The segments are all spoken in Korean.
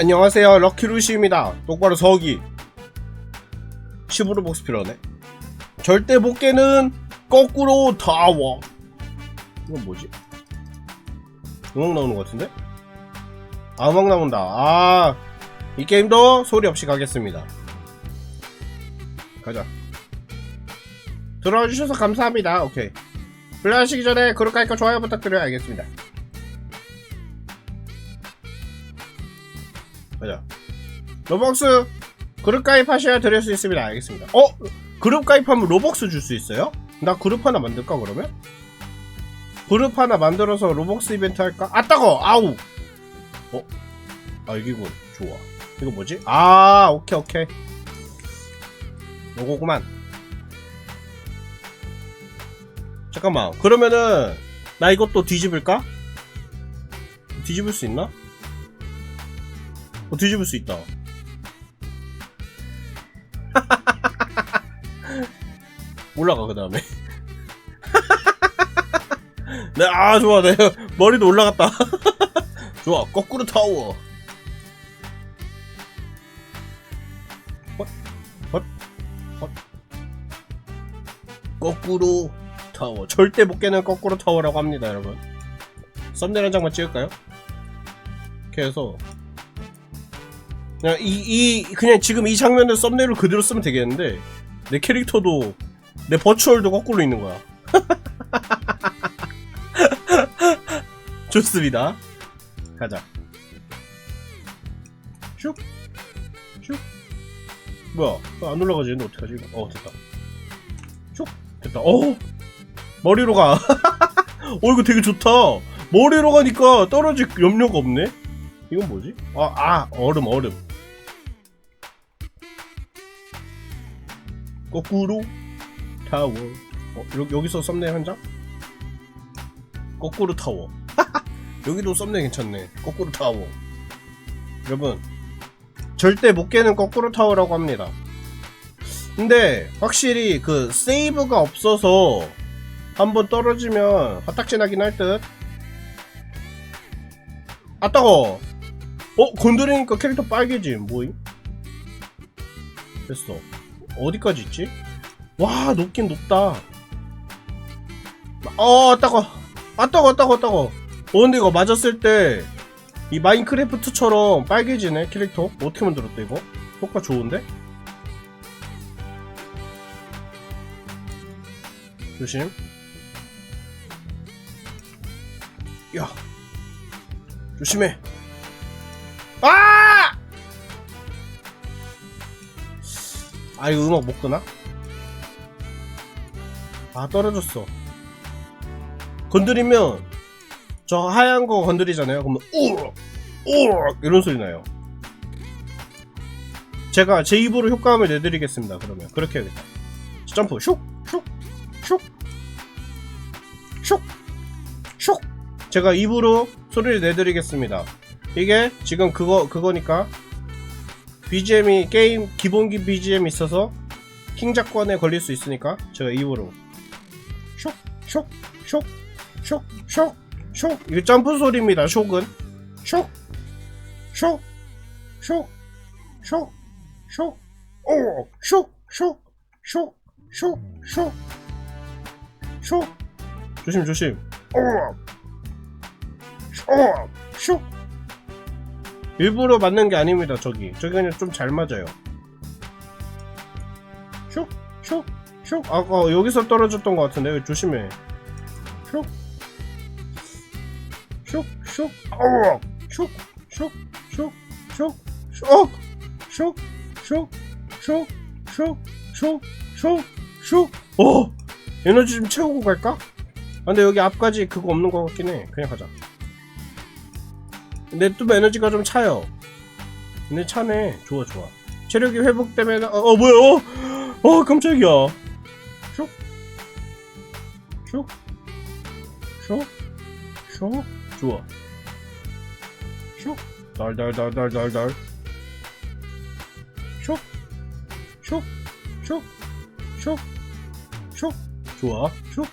안녕하세요. 럭키루시입니다. 똑바로 서기. 10으로 복스 필요하네. 절대 못 깨는 거꾸로 타워 이건 뭐지? 음악 나오는 것 같은데? 아 음악 나온다. 아 이 게임도 소리 없이 가겠습니다. 가자. 들어와 주셔서 감사합니다. 오케이. 플레이하시기 전에 구독, 할까 좋아요 부탁드려요. 알겠습니다 로벅스 그룹 가입하셔야 드릴 수 있습니다. 알겠습니다. 어? 그룹 가입하면 로벅스 줄 수 있어요? 나 그룹 하나 만들까 그러면? 그룹 하나 만들어서 로벅스 이벤트 할까? 아 따거! 아우! 어? 아 여기군. 좋아. 이거 뭐지? 아 오케이 오케이. 요거구만. 잠깐만. 그러면은 나 이것도 뒤집을까? 뒤집을 수 있나? 어, 뒤집을 수 있다. 올라가 그 다음에. 네, 아 좋아, 네 머리도 올라갔다. 좋아, 거꾸로 타워. 헛, 헛, 헛. 거꾸로 타워. 절대 못 깨는 거꾸로 타워라고 합니다, 여러분. 썸네일 한 장만 찍을까요? 해서 그냥 이, 이 그냥 지금 이 장면을 썸네일로 그대로 쓰면 되겠는데 내 캐릭터도 내 버추얼도 거꾸로 있는 거야. 좋습니다. 가자. 슉. 슉. 뭐야? 어, 안 올라가지는데 어떡하지? 이거? 어 됐다. 슉. 됐다. 어. 머리로 가. 어 이거 되게 좋다. 머리로 가니까 떨어질 염려가 없네. 이건 뭐지? 아, 아 얼음 얼음. 거꾸로 타워. 어, 여, 여기서 썸네일 한 장? 거꾸로 타워. 여기도 썸네일 괜찮네. 거꾸로 타워. 여러분, 절대 못 깨는 거꾸로 타워라고 합니다. 근데 확실히 그 세이브가 없어서 한번 떨어지면 화딱지 나긴 할 듯. 아 따거. 어 건드리니까 캐릭터 빨개지 뭐임? 됐어. 어디까지 있지? 와 높긴 높다 어 따거 아 따거 따거 따거 어 근데 이거 맞았을 때 이 마인크래프트처럼 빨개지네 캐릭터 어떻게 만들었대 이거? 효과 좋은데? 조심 야 조심해 아! 아 이거 음악 못 끄나? 아 떨어졌어. 건드리면 저 하얀 거 건드리잖아요. 그러면 우르 우르 이런 소리 나요. 제가 제 입으로 효과음을 내드리겠습니다 그러면. 그렇게 해야겠다. 점프 슉슉슉슉슉. 제가 입으로 소리를 내드리겠습니다. 이게 지금 그거 그거니까 BGM이 게임 기본기 BGM 이 있어서 킹작권에 걸릴 수 있으니까 제가 입으로 쇼쇼쇼쇼쇼쇼쇼 쇽, 쇽, 쇽, 쇽. 이거 점프 소리입니다. 쇽은 쇽, 쇽, 쇽, 쇽, 쇽. 오, 쇽, 쇽, 쇽, 쇽, 쇽, 쇽. 조심 조심. 오, 오, 쇽. 일부러 맞는 게 아닙니다. 저기 저기 그냥 좀 잘 맞아요. 쇽, 쇽. 쇽 아까 여기서 떨어졌던 것 같은데 조심해 쇽쇽쇽 어우 쇽쇽쇽쇽쇽쇽쇽쇽쇽 어 에너지 좀 채우고 갈까? 아, 근데 여기 앞까지 그거 없는 것 같긴 해 그냥 가자 또 에너지가 좀 차요. 근데 차네. 좋아, 좋아. 체력이 회복되면, 어, 어 뭐야, 어? 어, 깜짝이야. 슉. 슉. 슉. 슉. 좋아. 슉. 달달달달달달. 슉. 슉. 슉. 슉. 슉. 좋아. 슉.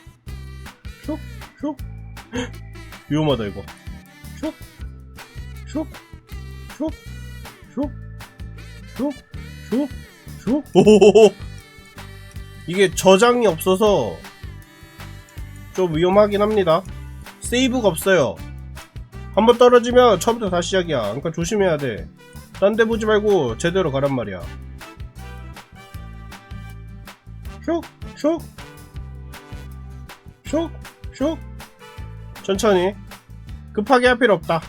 슉. 슉. 위험하다, 이거. 슉. 슉, 슉, 슉, 슉, 슉, 슉. 오호호호. 이게 저장이 없어서 좀 위험하긴 합니다. 세이브가 없어요. 한번 떨어지면 처음부터 다시 시작이야. 그러니까 조심해야 돼. 딴 데 보지 말고 제대로 가란 말이야. 슉, 슉, 슉, 슉. 천천히. 급하게 할 필요 없다.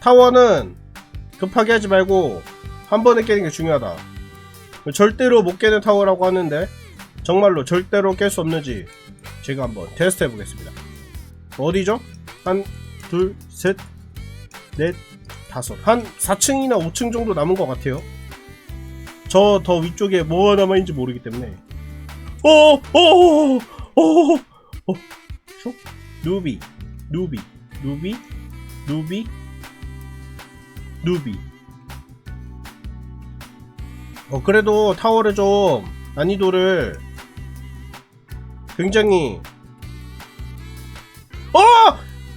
타워는 급하게 하지 말고 한 번에 깨는 게 중요하다. 절대로 못 깨는 타워라고 하는데 정말로 절대로 깰 수 없는지 제가 한번 테스트 해보겠습니다. 어디죠? 한, 둘, 셋, 넷, 다섯. 한 4층이나 5층 정도 남은 것 같아요. 저 더 위쪽에 뭐가 남아있는지 모르기 때문에. 어, 어, 어, 어, 어, 슉, 누비, 누비, 누비, 누비, 누비. 어, 그래도 타워를 좀 난이도를 굉장히 어!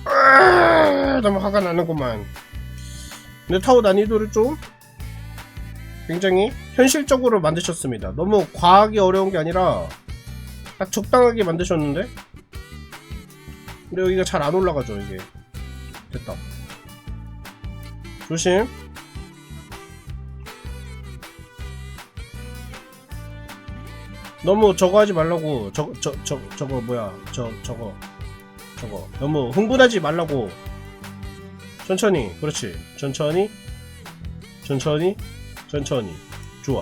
아, 너무 화가 나는구만. 근데 타워 난이도를 좀 굉장히 현실적으로 만드셨습니다. 너무 과하게 어려운 게 아니라 딱 적당하게 만드셨는데 근데 여기가 잘 안 올라가죠 이게 됐다 조심 너무 저거 하지 말라고. 저 저 저 저 거 뭐야. 저 저거. 저거. 너무 흥분하지 말라고. 천천히. 그렇지. 천천히. 천천히. 천천히. 좋아.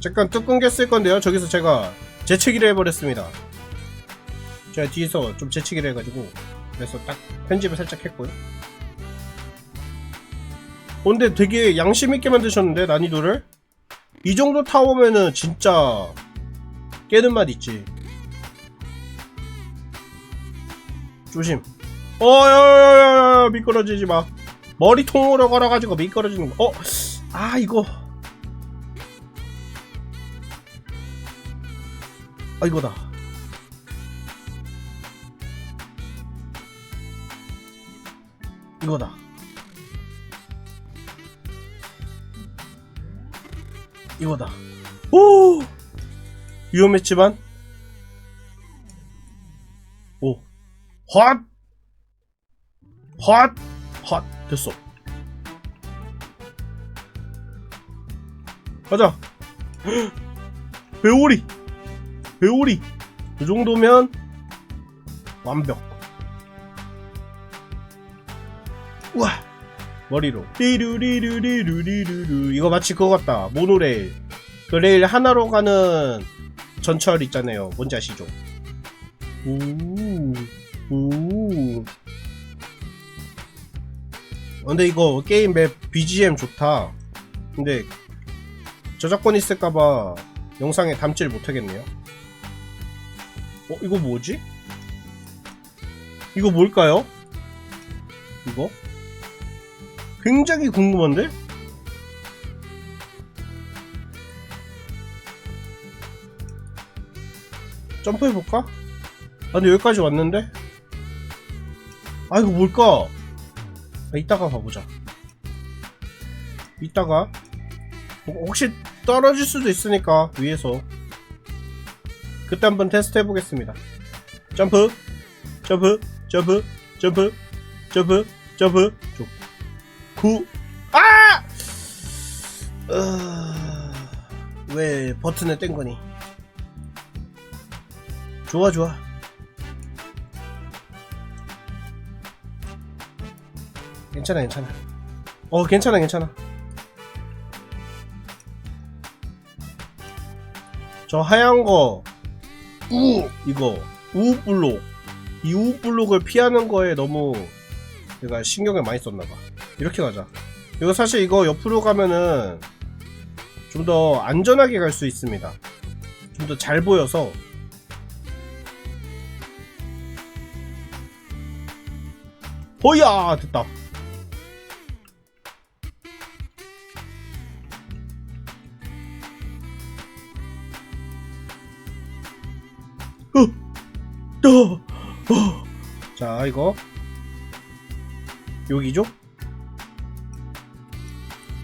잠깐 뚜껑 꼈을 건데요. 저기서 제가 재채기를 해버렸습니다. 제가 뒤에서 좀 재채기를 해가지고 그래서 딱 편집을 살짝 했고요. 어, 근데 되게 양심 있게 만드셨는데 난이도를? 이 정도 타워면은 진짜 깨는 맛 있지. 조심. 어여여여여 미끄러지지 마. 머리통으로 걸어가지고 미끄러지는 거. 어? 아 이거. 아 이거다. 이거다. 이거다. 오 위험했지만 오. 헛! 헛! 헛! 됐어. 가자. 배오리! 배오리! 이 정도면 완벽. 우와. 머리로. 리루리루리루리루루. 이거 마치 그거 같다. 모노레일. 그 레일 하나로 가는 전철 있잖아요 뭔지 아시죠? 오, 오. 어, 근데 이거 게임 맵 BGM 좋다. 근데 저작권 있을까봐 영상에 담질 못하겠네요. 어, 이거 뭐지? 이거 뭘까요? 이거? 굉장히 궁금한데? 점프해볼까? 아, 근데 여기까지 왔는데? 아, 이거 뭘까? 아, 이따가 가보자. 이따가. 어, 혹시 떨어질 수도 있으니까, 위에서. 그때 한번 테스트 해보겠습니다. 점프, 점프, 점프, 점프, 점프, 점프, 쭉. 구, 아! 어... 왜 버튼을 뗀 거니? 좋아, 좋아. 괜찮아 괜찮아. 어 괜찮아 괜찮아. 저 하얀 거. 우! 이거. 우블록. 이 우블록을 피하는 거에 너무 내가 신경을 많이 썼나봐. 이렇게 가자. 이거 사실 이거 옆으로 가면은 좀 더 안전하게 갈 수 있습니다. 좀 더 잘 보여서 호야 됐다 어, 어, 어. 자 이거 여기죠?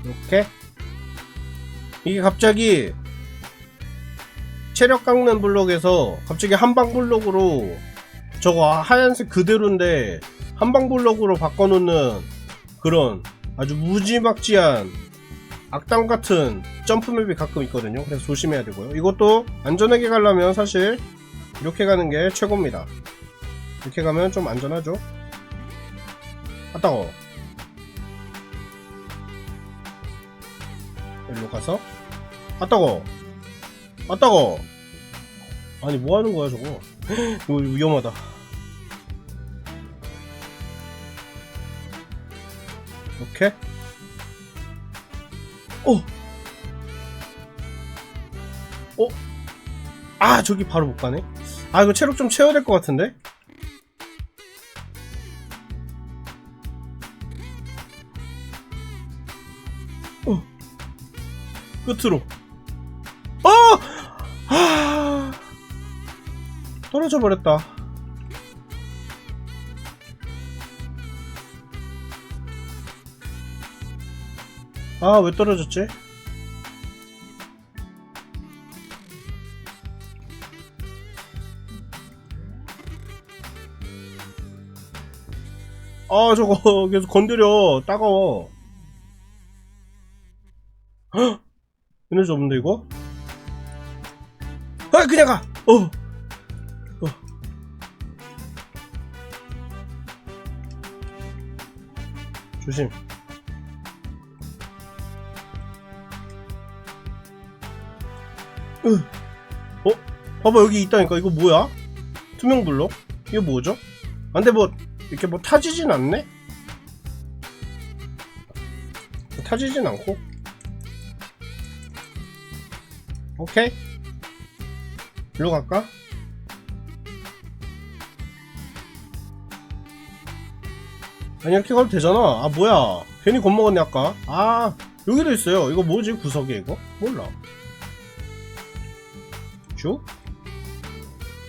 이렇게 이게 갑자기 체력 깎는 블록에서 갑자기 한방 블록으로 저거 하얀색 그대로인데 한방 블록으로 바꿔놓는 그런 아주 무지막지한 악당 같은 점프맵이 가끔 있거든요. 그래서 조심해야 되고요. 이것도 안전하게 가려면 사실 이렇게 가는 게 최고입니다. 이렇게 가면 좀 안전하죠. 아 따가워. 일로 가서 아 따가워. 아 따가워. 아니 뭐 하는 거야 저거. 이거 위험하다. 이렇게 어. 어? 아, 저기 바로 못 가네. 아, 이거 체력 좀 채워야 될 것 같은데? 어. 끝으로. 어! 아! 떨어져 버렸다. 아, 왜 떨어졌지? 아, 저거 계속 건드려. 따가워. 헉! 에너지 없는데, 이거? 아, 그냥 가! 어! 어. 조심. 어? 봐봐 여기 있다니까 이거 뭐야? 투명 블록? 이거 뭐죠? 아, 근데 뭐 이렇게 뭐 타지진 않네? 뭐 타지진 않고 오케이 일로 갈까? 아니 이렇게 가도 되잖아 아 뭐야 괜히 겁먹었네 아까 아 여기도 있어요 이거 뭐지 구석에 이거? 몰라 주,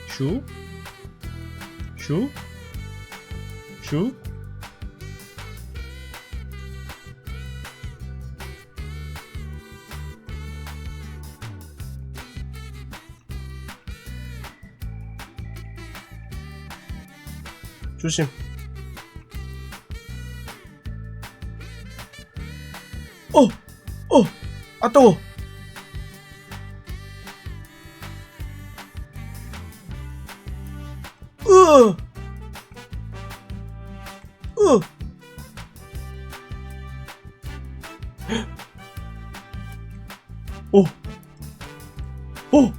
주, 주, 주. 조심. 어, 어, 아따워. 으, 으. 오, 오,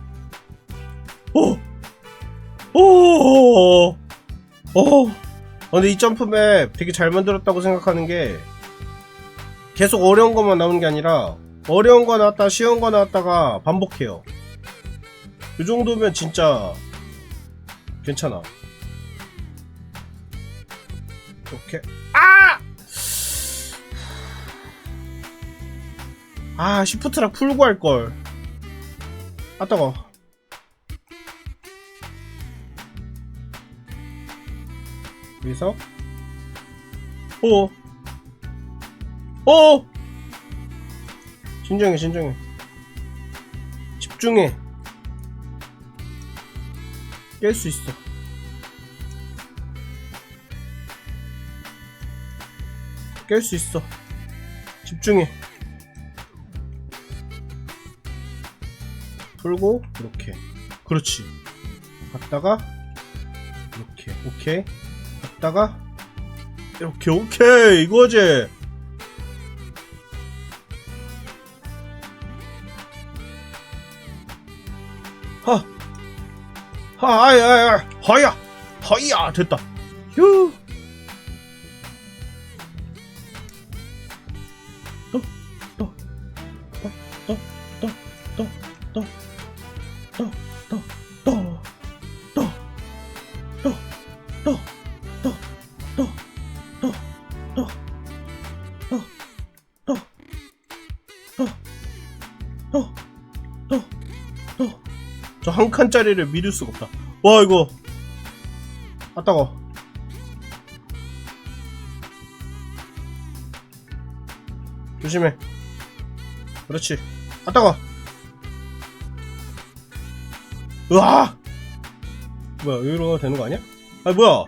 오, 오, 근데 이 점프맵 되게 잘 만들었다고 생각하는 게 계속 어려운 것만 나오는 게 아니라 어려운 거 나왔다 쉬운 거 나왔다가 반복해요. 이 정도면 진짜 괜찮아. 이렇게 아! 아, 시프트랑 풀고 할 걸. 아 따가. 여기서 오. 오. 진정해, 진정해. 집중해. 깰 수 있어. 깰 수 있어. 집중해. 풀고 이렇게. 그렇지. 갔다가 이렇게. 오케이. 갔다가 이렇게. 오케이. 이거지. 하. 하, 아이, 아이, 아이, 허야, 허야, 됐다. 휴. 짜리를 미룰 수가 없다. 와 이거. 아 따가 조심해. 그렇지. 아 따가워 으아! 뭐야 여기로 되는 거 아니야? 아 아니, 뭐야?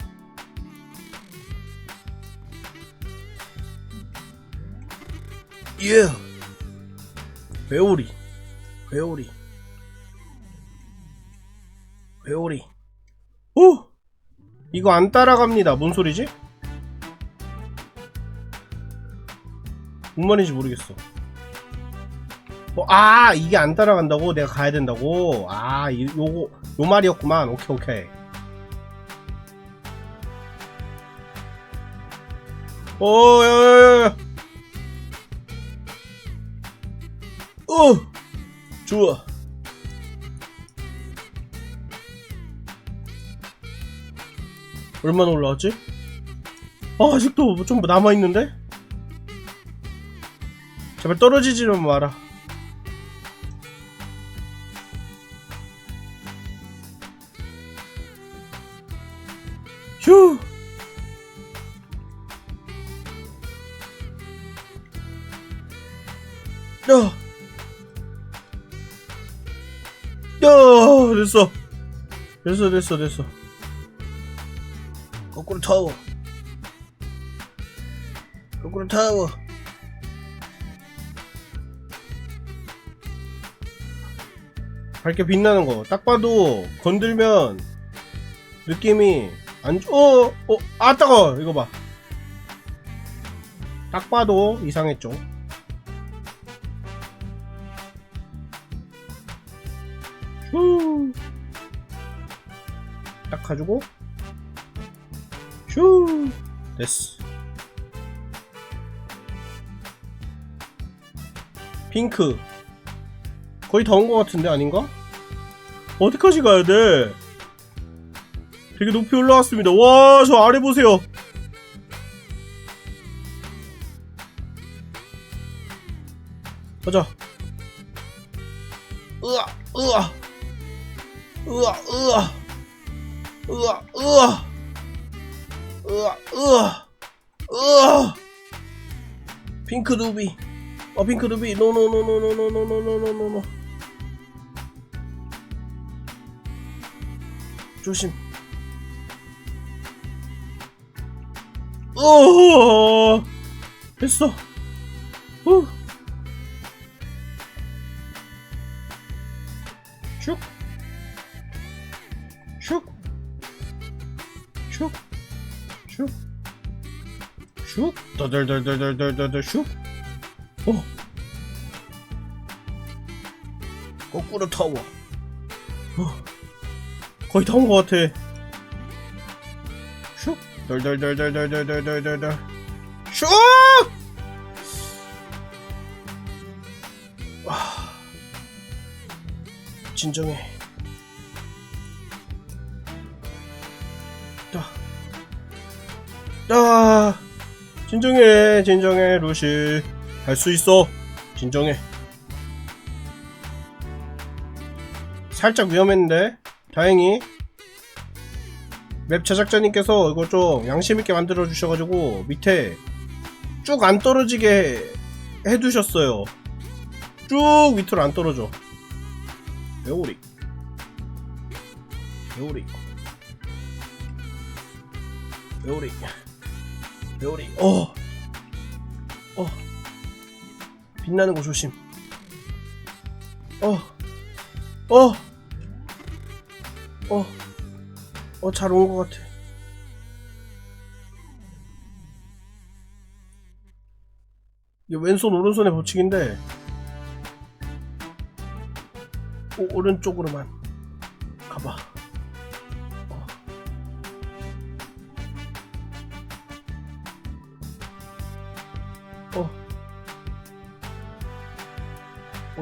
예. yeah. 회오리. 배우리. 회오리. 오! 이거 안 따라갑니다. 뭔 소리지? 뭔 말인지 모르겠어. 어, 아, 이게 안 따라간다고? 내가 가야 된다고? 아, 이, 요거, 요 말이었구만. 오케이, 오케이. 어, 야, 야, 야, 야. 어! 좋아. 얼마나 올라왔지? 아, 아직도 좀 남아있는데? 제발 떨어지지는 마라. 휴! 야! 야! 됐어. 됐어, 됐어, 됐어. 거꾸로 타워. 거꾸로 타워. 밝게 빛나는 거. 딱 봐도 건들면 느낌이 안 좋, 어, 어, 아, 따가워. 이거 봐. 딱 봐도 이상했죠. 휴. 딱 가지고. 휴. 됐어. 핑크. 거의 다 온 것 같은데 아닌가? 어디까지 가야 돼? 되게 높이 올라왔습니다. 와, 저 아래 보세요. 핑크 루비. 어, 핑크 루비. 노노노노노노노노노노노. 조심. 어, 됐어. 후. 더덜덜덜덜덜덜 슉. 어. 거꾸로 타워. 어. 거의 다온것 같아. 슉. 덜덜덜덜덜덜덜덜덜. 슉! 와. 진정해. 자. 자. 진정해, 진정해, 루시. 할 수 있어. 진정해. 살짝 위험했는데. 다행히 맵 제작자님께서 이거 좀 양심있게 만들어 주셔가지고 밑에 쭉 안 떨어지게 해두셨어요 쭉 밑으로 안 떨어져 배오리 배오리 배오리 배오리 어! 어! 빛나는 거 조심 어! 어! 어, 어, 잘 온 것 같아. 이게 왼손, 오른손의 법칙인데, 오, 오른쪽으로만 가봐.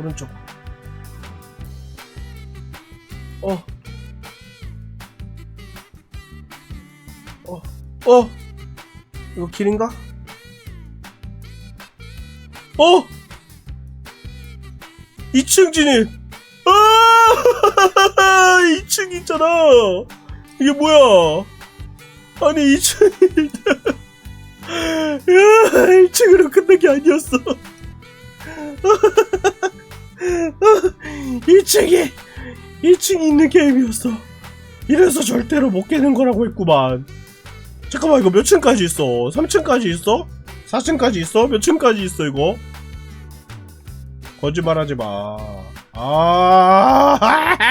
오른쪽. 어. 어, 어, 이거 길인가? 어! 2층 진입! 아! 2층 있잖아! 이게 뭐야? 아니, 2층. 1층으로 끝난 게 아니었어. 1층이 1층이 있는 게임이었어 이래서 절대로 못 깨는 거라고 했구만 잠깐만 이거 몇 층까지 있어 3층까지 있어? 4층까지 있어? 몇 층까지 있어 이거? 거짓말하지 마. 아.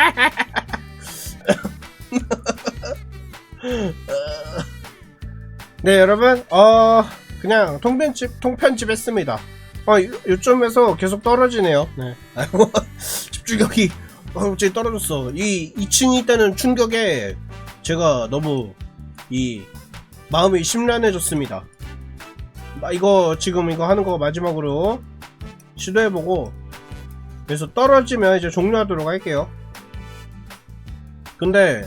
네 여러분 어 그냥 통편집 통편집 했습니다. 어 요- 요점에서 계속 떨어지네요. 네. 아이고 집중력이 어, 갑자기 떨어졌어. 이 2층이 있다는 충격에 제가 너무 이 마음이 심란해졌습니다. 아, 이거 지금 이거 하는 거 마지막으로 시도해보고 그래서 떨어지면 이제 종료하도록 할게요. 근데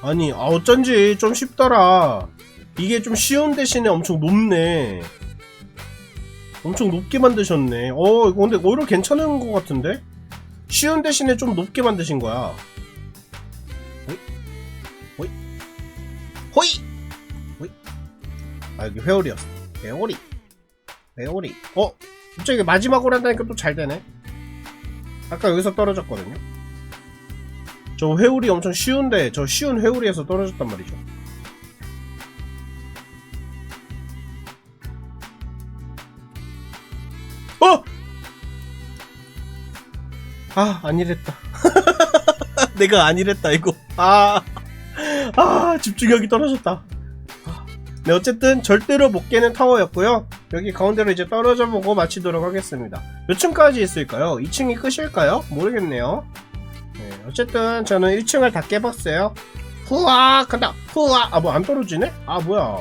아니 아 어쩐지 좀 쉽더라. 이게 좀 쉬운 대신에 엄청 높네. 엄청 높게 만드셨네. 어 이거 근데 오히려 괜찮은 것 같은데? 쉬운 대신에 좀 높게 만드신 거야. 호이? 호이? 호이! 호이? 아 여기 회오리였어. 회오리. 회오리. 어? 갑자기 마지막으로 한다니까 또 잘 되네. 아까 여기서 떨어졌거든요. 저 회오리 엄청 쉬운데 저 쉬운 회오리에서 떨어졌단 말이죠. 아, 아니랬다. 내가 아니랬다, 이거. 아, 아, 집중력이 떨어졌다. 아, 네, 어쨌든 절대로 못 깨는 타워였고요. 여기 가운데로 이제 떨어져 보고 마치도록 하겠습니다. 몇 층까지 있을까요? 2층이 끝일까요? 모르겠네요. 네, 어쨌든 저는 1층을 다 깨봤어요. 후아 간다. 후아 아 뭐 안 떨어지네? 아 뭐야?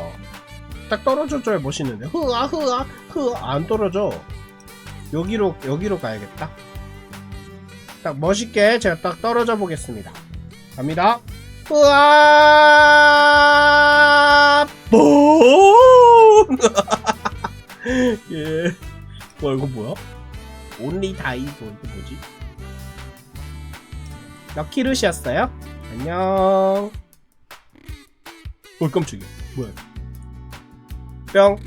딱 떨어져줘야 멋있는데. 후아 후아 후아 안 떨어져. 여기로 여기로 가야겠다. 딱 멋있게 제가 딱 떨어져 보겠습니다. 갑니다. 우와! 뽕! 예. 와, 이거 뭐야? 온리 다이브, 이거 뭐지? 럭키루시였어요? 안녕. 어, 깜짝이야. 뭐야? 뿅.